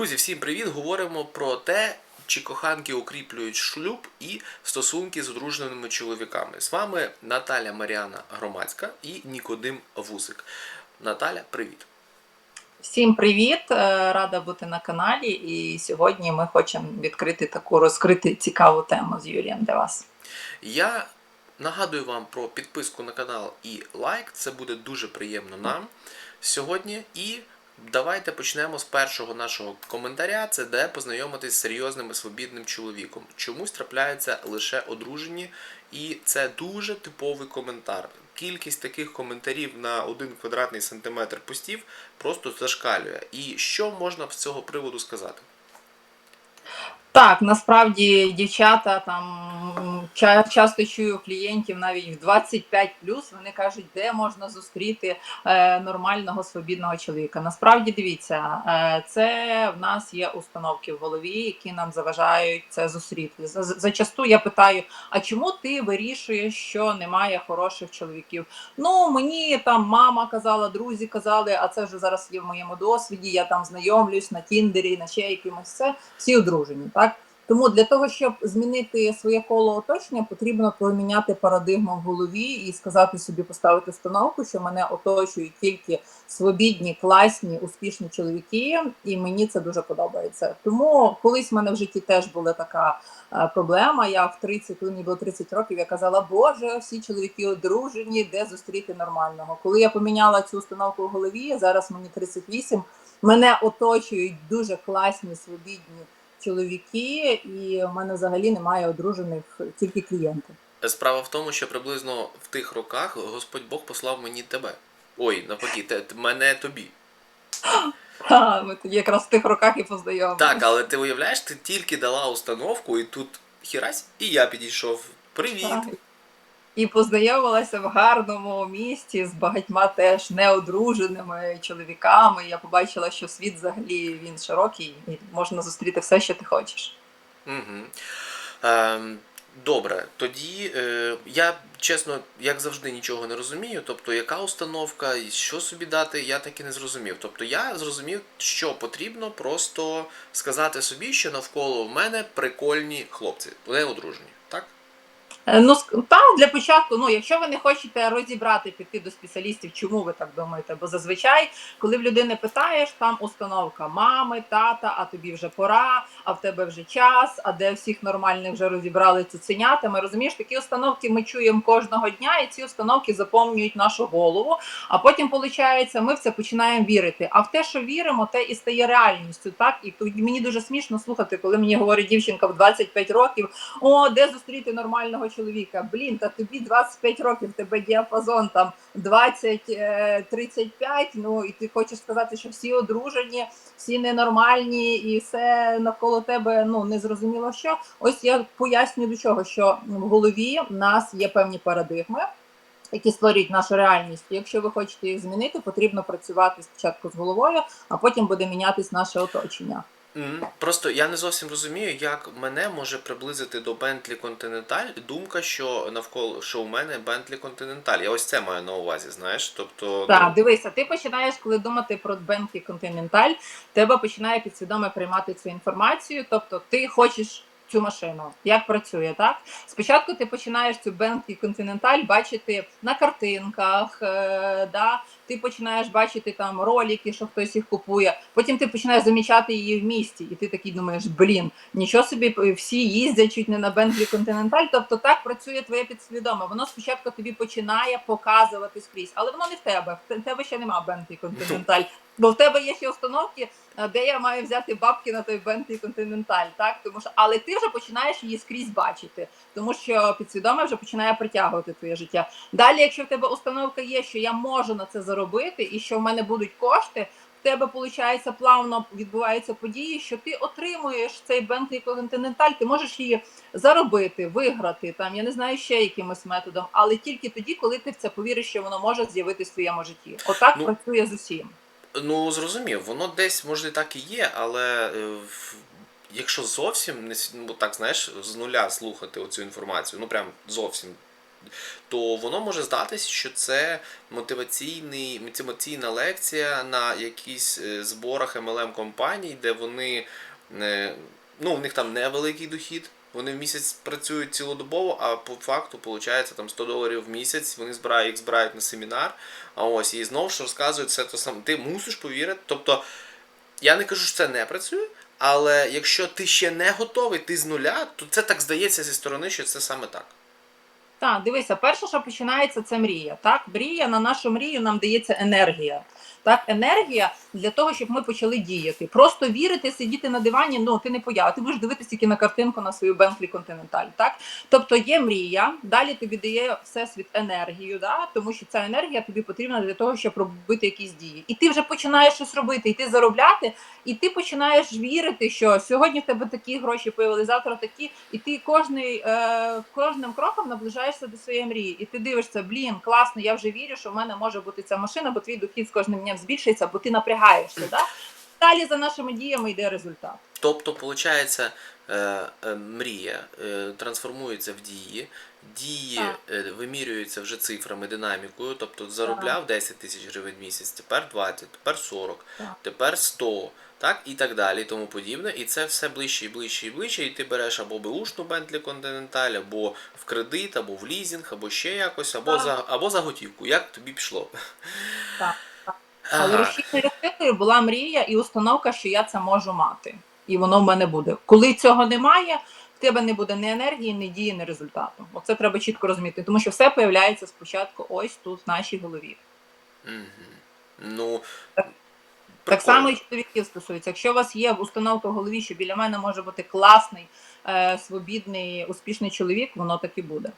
Друзі, всім привіт! Говоримо про те, чи коханки укріплюють шлюб і стосунки з одруженими чоловіками. З вами Наталя Маріана Громадська і Нікодим Вусик. Наталя, привіт! Всім привіт! Е, Рада бути на каналі. І сьогодні ми хочемо відкрити таку розкрити цікаву тему з Юрієм для вас. Я нагадую вам про підписку на канал і лайк. Це буде дуже приємно нам сьогодні. І давайте почнемо з першого нашого коментаря. Це де познайомитись з серйозним і свобідним чоловіком. Чомусь трапляються лише одружені, і це дуже типовий коментар. Кількість таких коментарів на один квадратний сантиметр постів просто зашкалює. І що можна з цього приводу сказати? Так, насправді дівчата там часто чую клієнтів навіть в 25 вони кажуть, де можна зустріти е, нормального свобідного чоловіка. Насправді дивіться, е, це в нас є установки в голові, які нам заважають це зустріти. За- Зачасту я питаю: а чому ти вирішуєш, що немає хороших чоловіків? Ну мені там мама казала, друзі казали, а це вже зараз є в моєму досвіді. Я там знайомлюсь на Тіндері, на ще якимось це всі одружені, так. Тому для того, щоб змінити своє коло оточення, потрібно поміняти парадигму в голові і сказати собі, поставити установку, що мене оточують тільки свобідні, класні, успішні чоловіки, і мені це дуже подобається. Тому колись в мене в житті теж була така е, проблема. Я в 30, коли мені було 30 років, я казала, Боже, всі чоловіки одружені, де зустріти нормального. Коли я поміняла цю установку в голові, зараз мені 38, мене оточують дуже класні, свобідні чоловіки, і в мене взагалі немає одружених тільки клієнти. Справа в тому, що приблизно в тих роках Господь Бог послав мені тебе. Ой, навпаки, те, мене тобі. А, Ми тоді якраз в тих роках і познайомилися. Так, але ти уявляєш, ти тільки дала установку, і тут хірась, і я підійшов. Привіт! Так. І познайомилася в гарному місті з багатьма теж неодруженими чоловіками. Я побачила, що світ взагалі він широкий, і можна зустріти все, що ти хочеш. Угу. Ем, добре, тоді е, я чесно, як завжди, нічого не розумію. Тобто, яка установка, і що собі дати, я так і не зрозумів. Тобто я зрозумів, що потрібно просто сказати собі, що навколо мене прикольні хлопці, не одружені. Так? Е, Ну, ск- та для початку, ну якщо ви не хочете розібрати, піти до спеціалістів, чому ви так думаєте? Бо зазвичай, коли в людини питаєш, там установка мами, тата, а тобі вже пора, а в тебе вже час, а де всіх нормальних вже розібрали цуценятами. Розумієш, такі установки ми чуємо кожного дня, і ці установки заповнюють нашу голову. А потім, виходить, ми в це починаємо вірити. А в те, що віримо, те і стає реальністю. Так і тоді мені дуже смішно слухати, коли мені говорить дівчинка в 25 років. О, де зустріти нормального чоловіка? Блін, та тобі 25 років, тебе діапазон там 20-35, ну і ти хочеш сказати, що всі одружені, всі ненормальні, і все навколо тебе ну не зрозуміло що. Ось я поясню до чого, що в голові в нас є певні парадигми. Які створюють нашу реальність. Якщо ви хочете їх змінити, потрібно працювати спочатку з головою, а потім буде мінятись наше оточення. Просто я не зовсім розумію, як мене може приблизити до Bentley Continental думка, що навколо що у мене Bentley Continental. Я ось це маю на увазі, знаєш. Тобто, Так, дивися, ти починаєш, коли думати про Bentley Continental, тебе починає підсвідомо приймати цю інформацію. Тобто, ти хочеш цю машину. Як працює, так? Спочатку ти починаєш цю Bentley Continental бачити на картинках, е, да? ти починаєш бачити там ролики, що хтось їх купує. Потім ти починаєш замічати її в місті, і ти такий думаєш, блін, нічого собі всі їздять чуть не на Bentley Continental. Тобто так працює твоє підсвідоме. Воно спочатку тобі починає показувати скрізь, але воно не в тебе. В тебе ще нема Bentley Continental. Бо в тебе є ще установки, де я маю взяти бабки на той Bentley Continental, так тому що але ти вже починаєш її скрізь бачити, тому що підсвідоме вже починає притягувати твоє життя. Далі, якщо в тебе установка є, що я можу на це заробити, і що в мене будуть кошти. В тебе виходить, плавно відбуваються події, що ти отримуєш цей Bentley Continental, ти можеш її заробити, виграти там, я не знаю ще якимось методом, але тільки тоді, коли ти в це повіриш, що воно може з'явитися в твоєму житті. Отак Ну, працює з усім. Ну, зрозумів, воно десь може так і є, але е, якщо зовсім не ну, так, знаєш, з нуля слухати оцю інформацію, ну прям зовсім то воно може здатись, що це мотиваційний, мотиваційна лекція на якісь е, зборах MLM компаній, де вони не, ну, в них там невеликий дохід. Вони в місяць працюють цілодобово, а по факту виходить там 100 доларів в місяць. Вони збирають їх збирають на семінар. А ось і знову ж розказують все те саме. Ти мусиш повірити. Тобто, я не кажу, що це не працює, але якщо ти ще не готовий, ти з нуля, то це так здається зі сторони, що це саме так. Так, дивися, перше, що починається, це мрія. Так, мрія на нашу мрію нам дається енергія. Так, енергія для того, щоб ми почали діяти. Просто вірити, сидіти на дивані, ну ти не поява. Ти будеш дивитися тільки на картинку на свою Bentley Continental. Так, тобто є мрія, далі тобі дає всесвіт енергію, да? тому що ця енергія тобі потрібна для того, щоб робити якісь дії. І ти вже починаєш щось робити, і ти заробляти, і ти починаєш вірити, що сьогодні в тебе такі гроші появилися, завтра такі, і ти кожний, е, кожним кроком наближаєшся до своєї мрії. І ти дивишся, блін, класно, я вже вірю, що в мене може бути ця машина, бо твій дохід з кожним днем збільшується, бо ти напрягаєшся. Да? Далі за нашими діями йде результат. Тобто, виходить, е, е, мрія е, трансформується в дії, дії Так. вимірюються вже цифрами, динамікою. Тобто заробляв 10 тисяч гривень в місяць, тепер 20, тепер 40, Так. тепер 100, так і так далі, і тому подібне. І це все ближче і ближче і ближче. І ти береш або беушну Bentley Continental, або в кредит, або в лізінг, або ще якось, або Так. за або за готівку. Як тобі пішло? Так, Але рушійною силою була мрія і установка, що я це можу мати, і воно в мене буде. Коли цього немає, в тебе не буде ні енергії, ні дії, ні результату. Оце треба чітко розуміти, тому що все появляється спочатку ось тут в нашій голові. Ну, Так прикольно. само і чоловіків стосується. Якщо у вас є установка в голові, що біля мене може бути класний, е, свобідний, успішний чоловік, воно так і буде.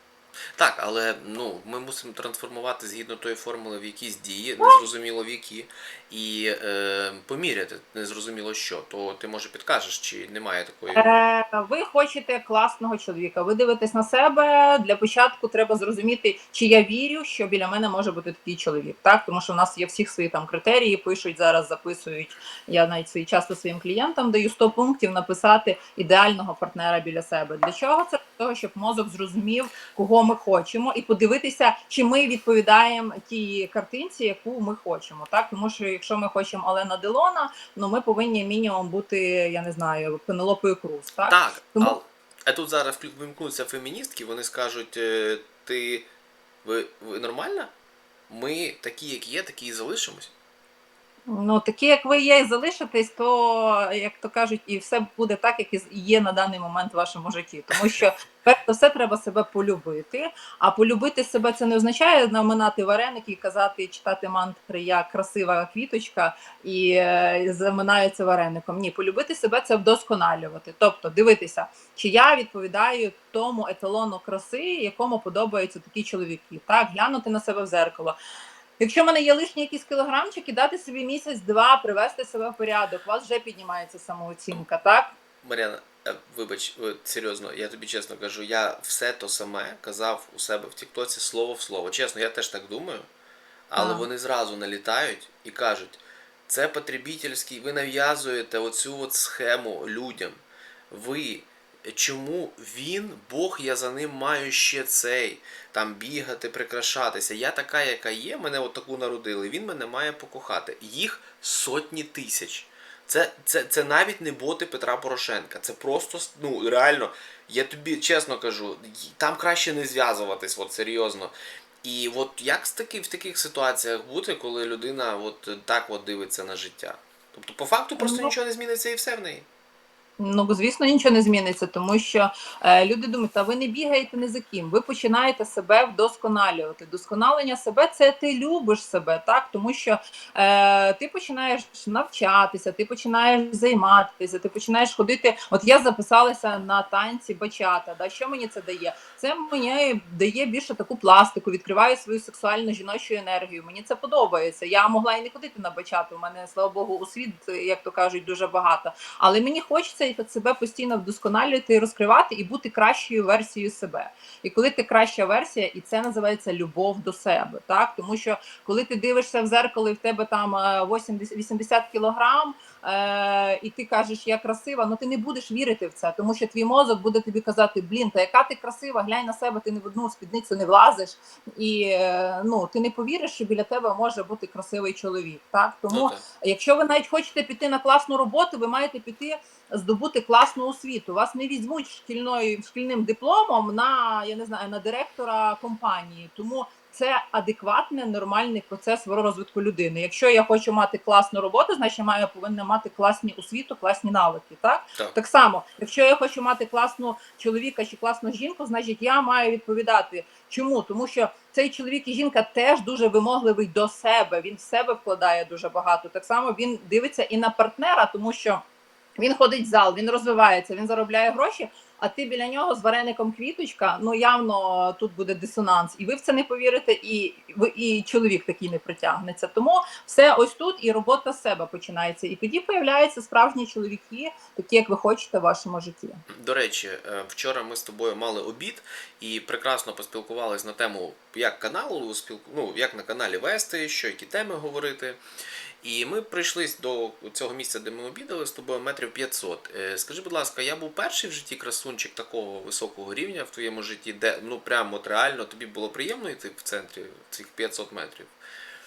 Так, але ну ми мусимо трансформувати згідно тої формули в якісь дії, незрозуміло в які, і е, поміряти незрозуміло що. То ти може підкажеш, чи немає такої. Е, ви хочете класного чоловіка. Ви дивитесь на себе. Для початку треба зрозуміти, чи я вірю, що біля мене може бути такий чоловік. Так, тому що в нас є всіх свої там критерії. Пишуть зараз, записують. Я навіть свої часто своїм клієнтам даю 100 пунктів написати ідеального партнера біля себе. Для чого це? Для того, щоб мозок зрозумів, кого ми хочемо, і подивитися, чи ми відповідаємо тій картинці, яку ми хочемо. Так, тому що якщо ми хочемо Олена Делона, ну ми повинні мінімум бути, я не знаю, Пенелопою Круз. Так, Так, Тому- а, а тут зараз вимкнуться феміністки, вони скажуть: е, ти ви, ви нормальна? Ми такі, як є, такі і залишимось. Ну такі, як ви є, і залишитесь, то як то кажуть, і все буде так, як і є на даний момент в вашому житті. Тому що перш за все треба себе полюбити. А полюбити себе це не означає наминати вареники і казати, читати мантри я красива квіточка і е, заминаються вареником. Ні, полюбити себе це вдосконалювати. Тобто дивитися, чи я відповідаю тому еталону краси, якому подобаються такі чоловіки. Так, глянути на себе в зеркало. Якщо в мене є лишні якісь кілограмчики, дати собі місяць-два, привести себе в порядок, у вас вже піднімається самооцінка, так? Мар'яна, е, вибач, е, серйозно, я тобі чесно кажу, я все то саме казав у себе в Тіктоці слово в слово. Чесно, я теж так думаю, але Так. вони зразу налітають і кажуть, це потребітельський, ви нав'язуєте оцю от схему людям. Ви. Чому він, Бог, я за ним маю ще цей, там бігати, прикрашатися. Я така, яка є, мене от таку народили, він мене має покохати. Їх сотні тисяч. Це, це, це навіть не боти Петра Порошенка. Це просто ну реально. Я тобі чесно кажу, там краще не зв'язуватись, от серйозно. І от як з таки, в таких ситуаціях бути, коли людина от так от дивиться на життя? Тобто, по факту просто Ну, нічого не зміниться і все в неї. Ну, звісно, нічого не зміниться, тому що е, люди думають, та ви не бігаєте не за ким. Ви починаєте себе вдосконалювати. Досконалення себе це ти любиш себе, так тому що е, ти починаєш навчатися, ти починаєш займатися, ти починаєш ходити. От я записалася на танці бачата. Да, що мені це дає? Це мені дає більше таку пластику, відкриває свою сексуальну жіночу енергію. Мені це подобається. Я могла і не ходити на бачату. У мене слава Богу, у світ, як то кажуть, дуже багато. Але мені хочеться маєте себе постійно вдосконалювати і розкривати і бути кращою версією себе. І коли ти краща версія, і це називається любов до себе, так тому що коли ти дивишся в зеркало, і в тебе там е, 80, 80 кілограм, е, і ти кажеш, я красива, ну ти не будеш вірити в це, тому що твій мозок буде тобі казати, блін, та яка ти красива, глянь на себе, ти не в одну спідницю не влазиш, і е, ну ти не повіриш, що біля тебе може бути красивий чоловік. Так тому, Ну, так. якщо ви навіть хочете піти на класну роботу, ви маєте піти здобути класну освіту. Вас не візьмуть шкільною шкільним дипломом на я не знаю на директора компанії, тому. Це адекватний нормальний процес розвитку людини. Якщо я хочу мати класну роботу, значить я маю повинна мати класні освіту, класні навики. Так Так. так само, якщо я хочу мати класну чоловіка чи класну жінку, значить я маю відповідати. Чому? Тому що цей чоловік і жінка теж дуже вимогливий до себе. Він в себе вкладає дуже багато. Так само він дивиться і на партнера, тому що він ходить в зал, він розвивається, він заробляє гроші. А ти біля нього з вареником квіточка, ну явно тут буде дисонанс, і ви в це не повірите, і і чоловік такий не притягнеться. Тому все ось тут і робота з себе починається. І тоді появляються справжні чоловіки, такі як ви хочете в вашому житті. До речі, е, вчора ми з тобою мали обід і прекрасно поспілкувалися на тему, як каналу ну, як на каналі вести, що які теми говорити. І ми прийшли до цього місця, де ми обідали з тобою метрів 500. Е, Скажи, будь ласка, я був перший в житті красунчик такого високого рівня в твоєму житті, де ну прямо от реально тобі було приємно йти в центрі цих 500 метрів?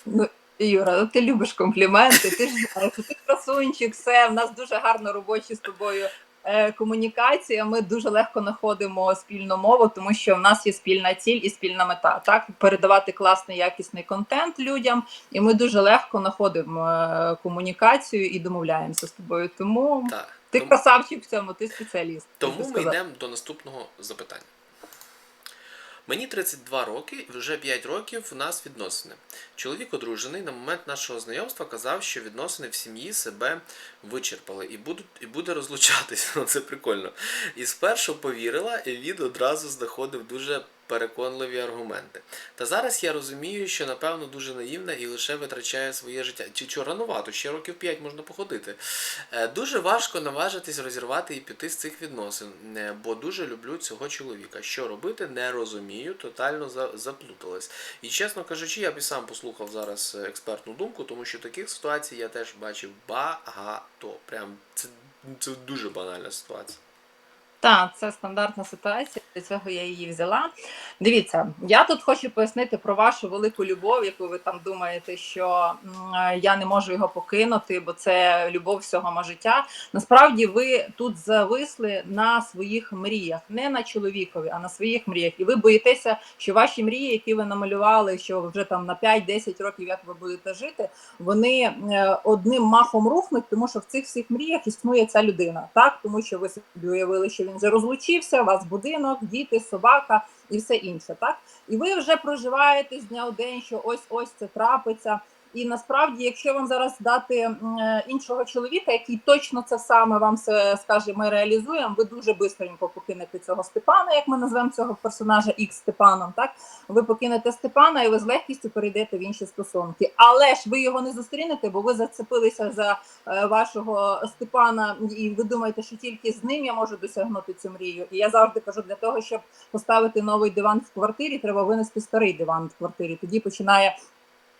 Ну, Юра, ну ти любиш компліменти, ти ж знаєш, ти красунчик, все, в нас дуже гарно робочі з тобою комунікація. Ми дуже легко знаходимо спільну мову, тому що в нас є спільна ціль і спільна мета. Так, передавати класний якісний контент людям, і ми дуже легко знаходимо е, комунікацію і домовляємося з тобою. Тому Так. ти Тому- красавчик в цьому, ти спеціаліст. Тому ми сказати. йдемо до наступного запитання. Мені 32 роки, вже 5 років у нас відносини. Чоловік одружений на момент нашого знайомства казав, що відносини в сім'ї себе вичерпали і будуть і буде розлучатися. Ну, Це прикольно. І спершу повірила, і він одразу знаходив дуже переконливі аргументи. Та зараз я розумію, що напевно дуже наївна і лише витрачає своє життя. Чи що ранувато, ще років 5 можна походити. Е, Дуже важко наважитись розірвати і піти з цих відносин, е, бо дуже люблю цього чоловіка. Що робити, не розумію, тотально за- заплуталась. І чесно кажучи, я б і сам послухав зараз е, експертну думку, тому що таких ситуацій я теж бачив багато. Прям це, це дуже банальна ситуація. Так, це стандартна ситуація. Для цього я її взяла. Дивіться, я тут хочу пояснити про вашу велику любов, яку ви там думаєте, що я не можу його покинути, бо це любов всього мого життя. Насправді ви тут зависли на своїх мріях, не на чоловікові, а на своїх мріях. І ви боїтеся, що ваші мрії, які ви намалювали, що вже там на 5-10 років, як ви будете жити, вони е, одним махом рухнуть, тому що в цих всіх мріях існує ця людина, так тому що ви собі уявили, що він вже розлучився, у вас будинок, діти, собака і все інше, так і ви вже проживаєте з дня в день, що ось ось це трапиться. І насправді, якщо вам зараз дати е, іншого чоловіка, який точно це саме вам все скаже, ми реалізуємо, ви дуже швидко покинете цього Степана, як ми назвемо цього персонажа Ікс Степаном. Так ви покинете Степана і ви з легкістю перейдете в інші стосунки. Але ж ви його не зустрінете, бо ви зацепилися за е, вашого Степана, і ви думаєте, що тільки з ним я можу досягнути цю мрію. І я завжди кажу, для того, щоб поставити новий диван в квартирі, треба винести старий диван в квартирі. Тоді починає.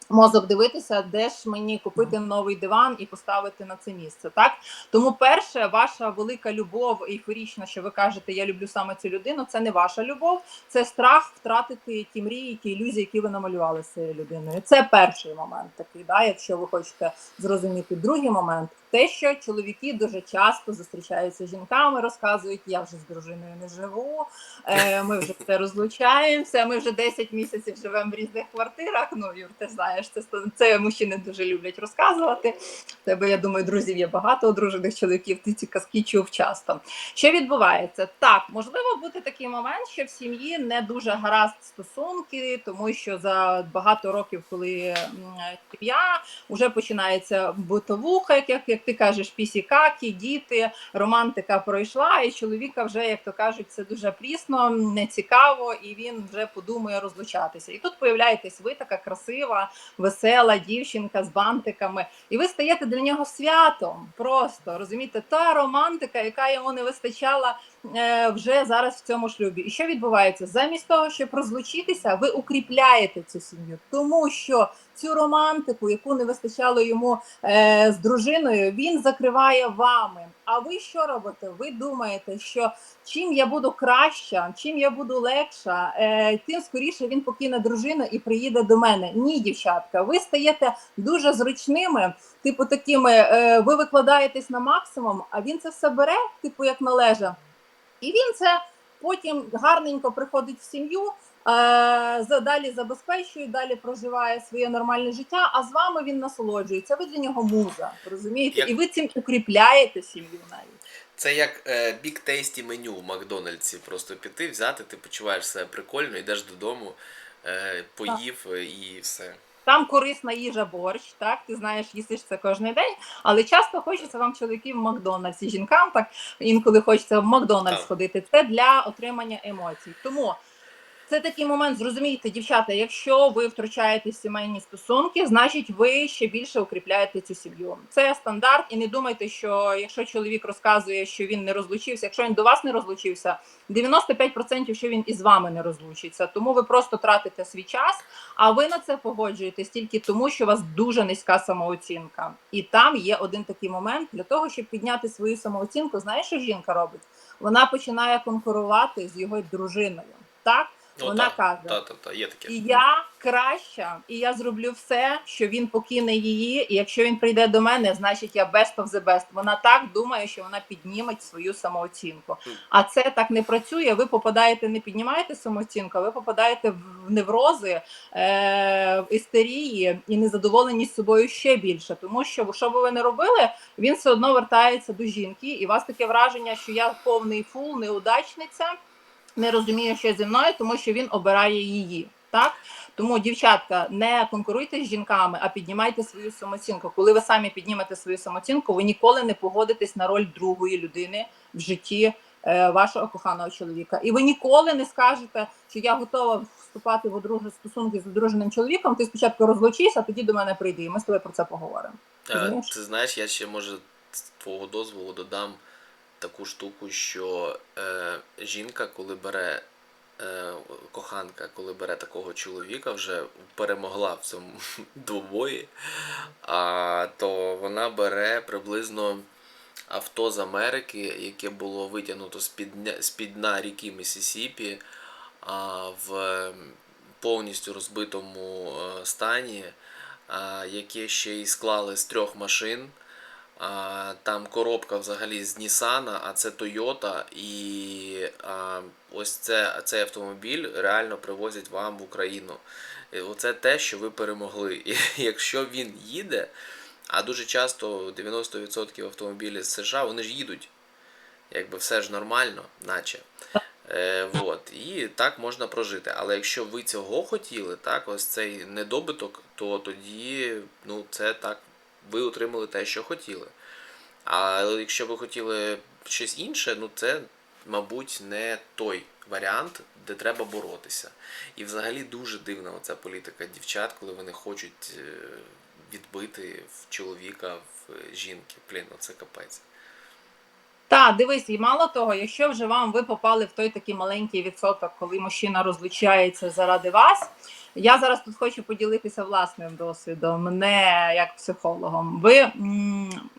Мозок дивитися, де ж мені купити новий диван і поставити на це місце. Так тому, перше, ваша велика любов, ейфорічна, що ви кажете, я люблю саме цю людину. Це не ваша любов, це страх втратити ті мрії, ті ілюзії, які ви намалювали з цією людиною. Це перший момент такий, да, якщо ви хочете зрозуміти. Другий момент те, що чоловіки дуже часто зустрічаються з жінками, розказують, я вже з дружиною не живу, е, ми вже все розлучаємося, ми вже 10 місяців живемо в різних квартирах. Ну, Юр, ти знаєш, це, це мужчини дуже люблять розказувати. Тебе, я думаю, друзів є багато одружених чоловіків, ти ці казки чув часто. Що відбувається? Так, можливо бути такий момент, що в сім'ї не дуже гаразд стосунки, тому що за багато років, коли сім'я вже починається битовуха, як, як, як ти кажеш, пісікаки, діти, романтика пройшла, і чоловіка вже, як то кажуть, це дуже прісно, не цікаво, і він вже подумає розлучатися. І тут появляєтесь ви така красива, весела дівчинка з бантиками, і ви стаєте для нього святом. Просто розумієте, та романтика, яка йому не вистачала е, вже зараз в цьому шлюбі. І що відбувається? Замість того, щоб розлучитися, ви укріпляєте цю сім'ю, тому що цю романтику, яку не вистачало йому е, з дружиною, він закриває вами. А ви що робите? Ви думаєте, що чим я буду краща, чим я буду легша, е, тим скоріше він покине дружину і приїде до мене. Ні, дівчатка, ви стаєте дуже зручними, типу такими, е, ви викладаєтесь на максимум, а він це все бере, типу як належить. І він це потім гарненько приходить в сім'ю, далі забезпечує, далі проживає своє нормальне життя, а з вами він насолоджується. Ви для нього муза, розумієте? Як- І ви цим укріпляєте сім'ю навіть. Це як е, big tasty меню в Макдональдсі. Просто піти, взяти, ти почуваєш себе прикольно, йдеш додому, е, поїв е, і все. Там корисна їжа борщ, так ти знаєш, їсиш це кожен день, але часто хочеться вам чоловіків в Макдональдсі. Жінкам так інколи хочеться в Макдональдс Так. ходити. Це для отримання емоцій. Тому це такий момент. Зрозумійте, дівчата, якщо ви втручаєте в сімейні стосунки, значить ви ще більше укріпляєте цю сім'ю. Це стандарт, і не думайте, що якщо чоловік розказує, що він не розлучився, якщо він до вас не розлучився, 95% що він із вами не розлучиться. Тому ви просто тратите свій час. А ви на це погоджуєтесь тільки тому, що у вас дуже низька самооцінка. І там є один такий момент для того, щоб підняти свою самооцінку. Знаєш, що жінка робить? Вона починає конкурувати з його дружиною. Так Вона та, каже: та, та, та, є таке. і я краща, і я зроблю все, що він покине її. І якщо він прийде до мене, значить я best of the best. Вона так думає, що вона підніме свою самооцінку. А це так не працює. Ви попадаєте, не піднімаєте самооцінку, а ви попадаєте в неврози, е, в істерії і незадоволеність собою ще більше. Тому що що би ви не робили, він все одно вертається до жінки, і у вас таке враження, що я повний фул, неудачниця не розуміє, що зі мною, тому що він обирає її. Так тому, дівчатка, не конкуруйте з жінками, а піднімайте свою самооцінку. Коли ви самі піднімете свою самооцінку, ви ніколи не погодитесь на роль другої людини в житті е, вашого коханого чоловіка. І ви ніколи не скажете, що я готова вступати в одружені стосунки з одруженим чоловіком. Ти спочатку розлучись, а тоді до мене прийди. І ми з тобою про це поговоримо. Розумієш? Ти знаєш, я ще може з твого дозволу додам таку штуку, що е, жінка, коли бере е, коханка, коли бере такого чоловіка, вже перемогла в цьому двобої, а, то вона бере приблизно авто з Америки, яке було витягнуто з-під, дна ріки Мississippi, а, в повністю розбитому е, стані, а, яке ще й склали з трьох машин. Там коробка взагалі з Нісана, а це Toyota, і ось це, цей автомобіль реально привозять вам в Україну. І оце те, що ви перемогли. І якщо він їде, а дуже часто 90% автомобілів з США вони ж їдуть. Якби все ж нормально, наче. Е, вот. І так можна прожити. Але якщо ви цього хотіли, так, ось цей недобиток, то тоді ну, це так, ви отримали те, що хотіли. Але якщо ви хотіли щось інше, ну це, мабуть, не той варіант, де треба боротися. І взагалі дуже дивна оця політика дівчат, коли вони хочуть е, відбити в чоловіка в жінки. Блін, оце капець. Так, дивись, і мало того, якщо вже вам ви попали в той такий маленький відсоток, коли мужчина розлучається заради вас. Я зараз тут хочу поділитися власним досвідом, мене як психологом. Ви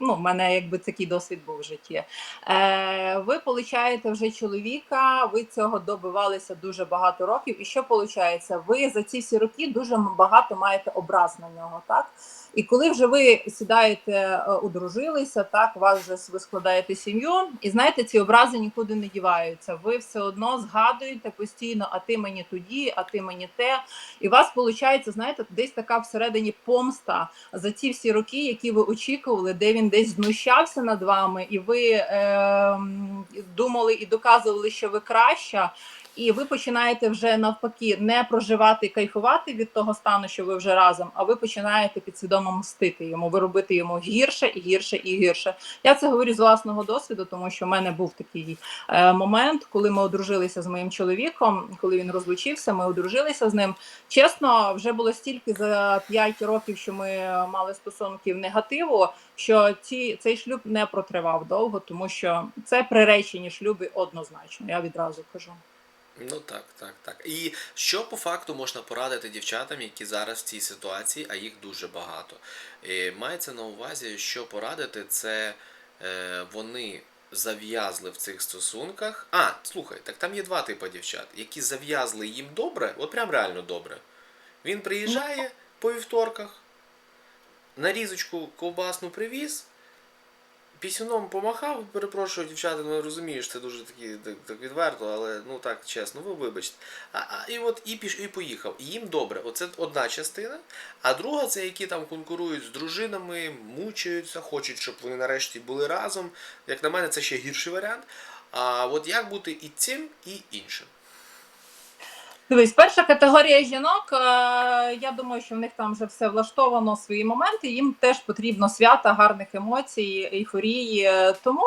ну, в мене якби такий досвід був в житті. Е, ви получаєте вже чоловіка, ви цього добивалися дуже багато років. І що виходить? Ви за ці всі роки дуже багато маєте образ на нього, так? І коли вже ви сідаєте, е, одружилися, так, вас вже ви складаєте сім'ю, і знаєте, ці образи нікуди не діваються. Ви все одно згадуєте постійно, а ти мені тоді, а ти мені те. У вас виходить, знаєте, десь така всередині помста за ці всі роки, які ви очікували, де він десь знущався над вами, і ви е, думали і доказували, що ви краща. І ви починаєте вже навпаки не проживати, кайфувати від того стану, що ви вже разом, а ви починаєте підсвідомо мстити йому, ви робити йому гірше і гірше і гірше. Я це говорю з власного досвіду, тому що в мене був такий е, момент, коли ми одружилися з моїм чоловіком, коли він розлучився, ми одружилися з ним. Чесно, вже було стільки за 5 років, що ми мали стосунків негативу, що ці, цей шлюб не протривав довго, тому що це приречені шлюби однозначно. Я відразу кажу. Ну так, так, так. І що по факту можна порадити дівчатам, які зараз в цій ситуації, а їх дуже багато. І мається на увазі, що порадити, це е, вони зав'язли в цих стосунках. А, слухай, так там є два типи дівчат, які зав'язли їм добре, от прям реально добре. Він приїжджає по вівторках, нарізочку ковбасну привіз, пісюном помахав, перепрошую, дівчата, ну розумієш, це дуже такі так, так відверто, але ну так чесно, ви вибачте. А, а і от і піш, і поїхав. І їм добре. Оце одна частина. А друга це які там конкурують з дружинами, мучаються, хочуть, щоб вони нарешті були разом. Як на мене, це ще гірший варіант. А от як бути і цим, і іншим. Дивись, перша категорія жінок. е, Я думаю, що в них там вже все влаштовано свої моменти. Їм теж потрібно свята, гарних емоцій, ейфорії. Тому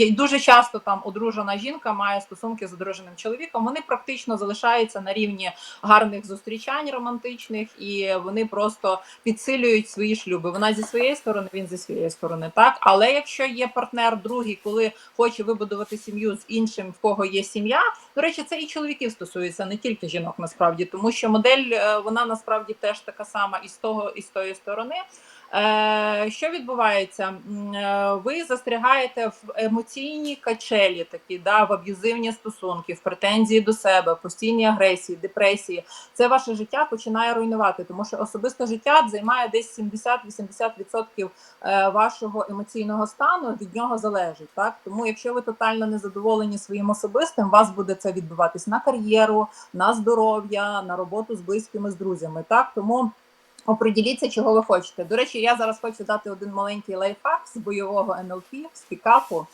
е, дуже часто там одружена жінка має стосунки з одруженим чоловіком. Вони практично залишаються на рівні гарних зустрічань романтичних, і вони просто підсилюють свої шлюби. Вона зі своєї сторони, він зі своєї сторони. Так, але якщо є партнер другий, коли хоче вибудувати сім'ю з іншим, в кого є сім'я, до речі, це і чоловіків стосується, не тільки жінок, насправді, тому що модель е, вона насправді теж така сама і з того, і з тої сторони. Е, що відбувається? Е, Ви застрягаєте в емоційній качелі, такі да, в аб'юзивні стосунки, в претензії до себе, постійній агресії, депресії. Це ваше життя починає руйнувати, тому що особисте життя займає десь 70-80% е, вашого емоційного стану від нього залежить. Так тому, якщо ви тотально не задоволені своїм особистим, вас буде це відбуватись на кар'єру, на здоров'я, на роботу з близькими, з друзями. Так тому. Оприділіться, чого ви хочете. До речі, я зараз хочу дати один маленький лайфхак з бойового НЛП, з пікапу.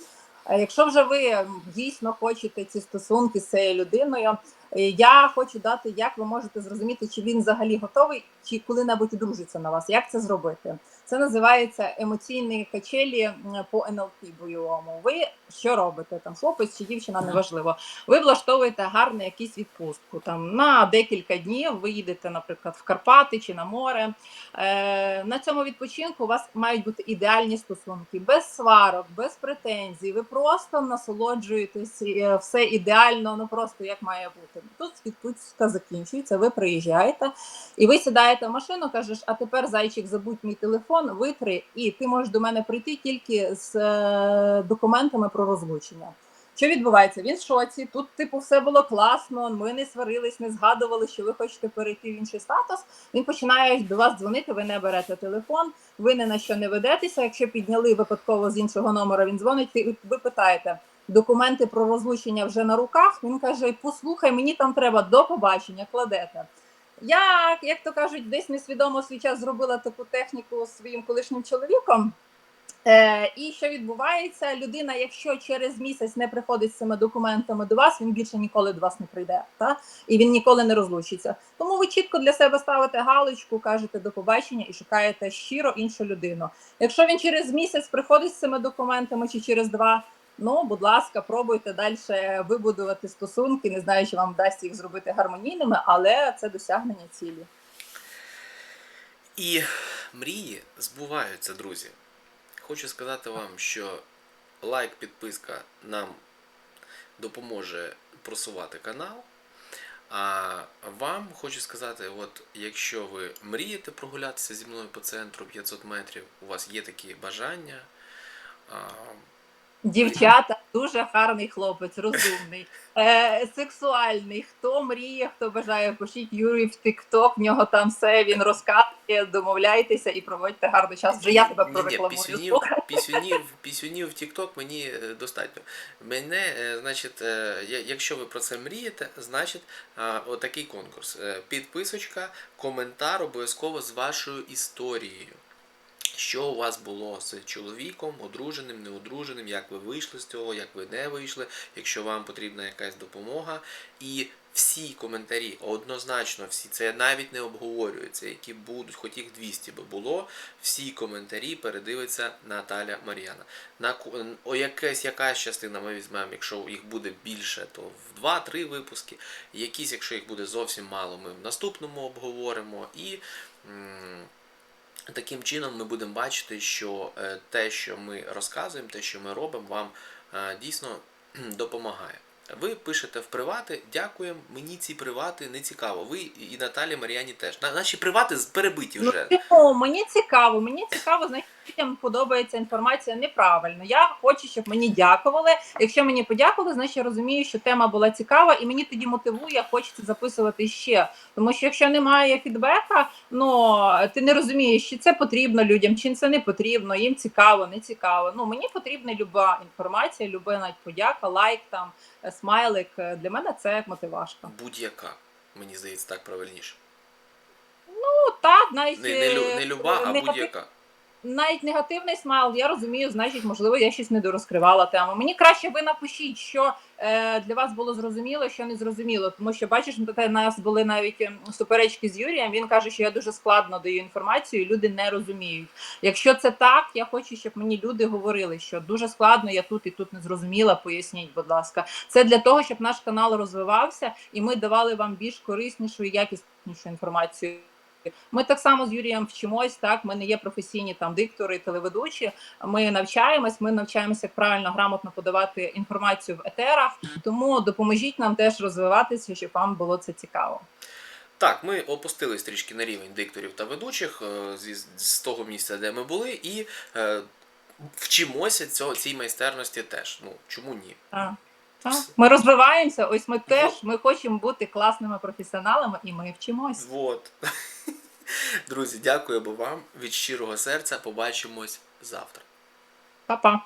Е, Якщо вже ви дійсно хочете ці стосунки з цією людиною, е, я хочу дати, як ви можете зрозуміти, чи він взагалі готовий, чи коли-небудь одружиться на вас. Як це зробити? Це називається емоційні качелі по НЛП бойовому. Ви що робите? Там хлопець чи дівчина, неважливо. Ви влаштовуєте гарну якусь відпустку. Там на декілька днів ви їдете, наприклад, в Карпати чи на море. Е, на цьому відпочинку у вас мають бути ідеальні стосунки, без сварок, без претензій. Ви просто насолоджуєтесь е, все ідеально, ну просто як має бути. Тут відпустка закінчується. Ви приїжджаєте і ви сідаєте в машину, кажеш, а тепер зайчик, забудь мій телефон, витри, і ти можеш до мене прийти тільки з е, документами про розлучення. Що відбувається? Він в шоці. Тут, типу, все було класно. Ми не сварились, не згадували, що ви хочете перейти в інший статус. Він починає до вас дзвонити. Ви не берете телефон, ви ні на що не ведетеся. Якщо підняли випадково з іншого номера, він дзвонить. Ви питаєте документи про розлучення вже на руках. Він каже: Послухай, мені там треба до побачення, кладете. Я, як то кажуть, десь несвідомо свій час зробила таку техніку своїм колишнім чоловіком. Е, і що відбувається? Людина, якщо через місяць не приходить з цими документами до вас, він більше ніколи до вас не прийде, та і він ніколи не розлучиться. Тому ви чітко для себе ставите галочку, кажете до побачення і шукаєте щиро іншу людину. Якщо він через місяць приходить з цими документами чи через два. Ну, будь ласка, пробуйте далі вибудувати стосунки. Не знаю, чи вам вдасться їх зробити гармонійними, але це досягнення цілі. І мрії збуваються, друзі. Хочу сказати вам, що лайк, підписка нам допоможе просувати канал. А вам хочу сказати, от якщо ви мрієте прогулятися зі мною по центру 500 метрів, у вас є такі бажання. Дівчата, дуже гарний хлопець, розумний, е, сексуальний. Хто мріє, хто бажає, пишіть Юрій в Тікток, в нього там все він розказує, домовляйтеся і проводьте гарний час. Вже я тебе прорекламую. пісюнів, пісюнів, пісюнів в TikTok мені е, достатньо. Мене, е, значить, е, якщо ви про це мрієте, значить, отакий конкурс. Підписочка, коментар обов'язково з вашою історією. Що у вас було з чоловіком, одруженим, неодруженим, як ви вийшли з цього, як ви не вийшли, якщо вам потрібна якась допомога. І всі коментарі, однозначно всі, це навіть не обговорюється, які будуть, хоч їх 200 би було, всі коментарі передивиться Наталя Мар'яна. На о якась якась частина ми візьмемо, якщо їх буде більше, то в 2-3 випуски. Якісь, якщо їх буде зовсім мало, ми в наступному обговоримо. І м, таким чином ми будемо бачити, що е, те, що ми розказуємо, те, що ми робимо, вам е, дійсно допомагає. Ви пишете в привати, дякуємо, мені ці привати не цікаво. Ви і Наталі Мар'яні теж. На- Наші привати перебиті Ну, вже. Ну, мені цікаво, мені цікаво, значить, людям подобається інформація неправильно. Я хочу, щоб мені дякували. Якщо мені подякували, значить я розумію, що тема була цікава, і мені тоді мотивує, хочеться записувати ще. Тому що якщо немає фідбека, ну ти не розумієш, чи це потрібно людям, чи це не потрібно, їм цікаво, не цікаво. Ну мені потрібна люба інформація, люба навіть подяка, лайк там, е, смайлик. Для мене це як мотивашка. Будь-яка. Мені здається, так правильніше. Ну так, навіть Не, не, е, не люба, а негатив- будь-яка. Навіть негативний смайл, я розумію, значить, можливо, я щось недорозкривала тему. Мені краще ви напишіть, що е, для вас було зрозуміло, що не зрозуміло. Тому що бачиш, у нас були навіть ем, суперечки з Юрієм. Він каже, що я дуже складно даю інформацію, і люди не розуміють. Якщо це так, я хочу, щоб мені люди говорили, що дуже складно, я тут і тут не зрозуміла. Поясніть, будь ласка, це для того, щоб наш канал розвивався, і ми давали вам більш кориснішу і якіснішу інформацію. Ми так само з Юрієм вчимось. Так, ми не є професійні там диктори, телеведучі. Ми навчаємось. Ми навчаємося як правильно грамотно подавати інформацію в етерах. Тому допоможіть нам теж розвиватися, щоб вам було це цікаво. Так, ми опустились трішки на рівень дикторів та ведучих е, з того місця, де ми були, і е, вчимося цього, цій майстерності теж. Ну, чому ні? Так. Так. Ми розвиваємося. Ось ми теж ми хочемо бути класними професіоналами, і ми вчимось. Вот. Друзі, дякую вам від щирого серця. Побачимось завтра. Па-па.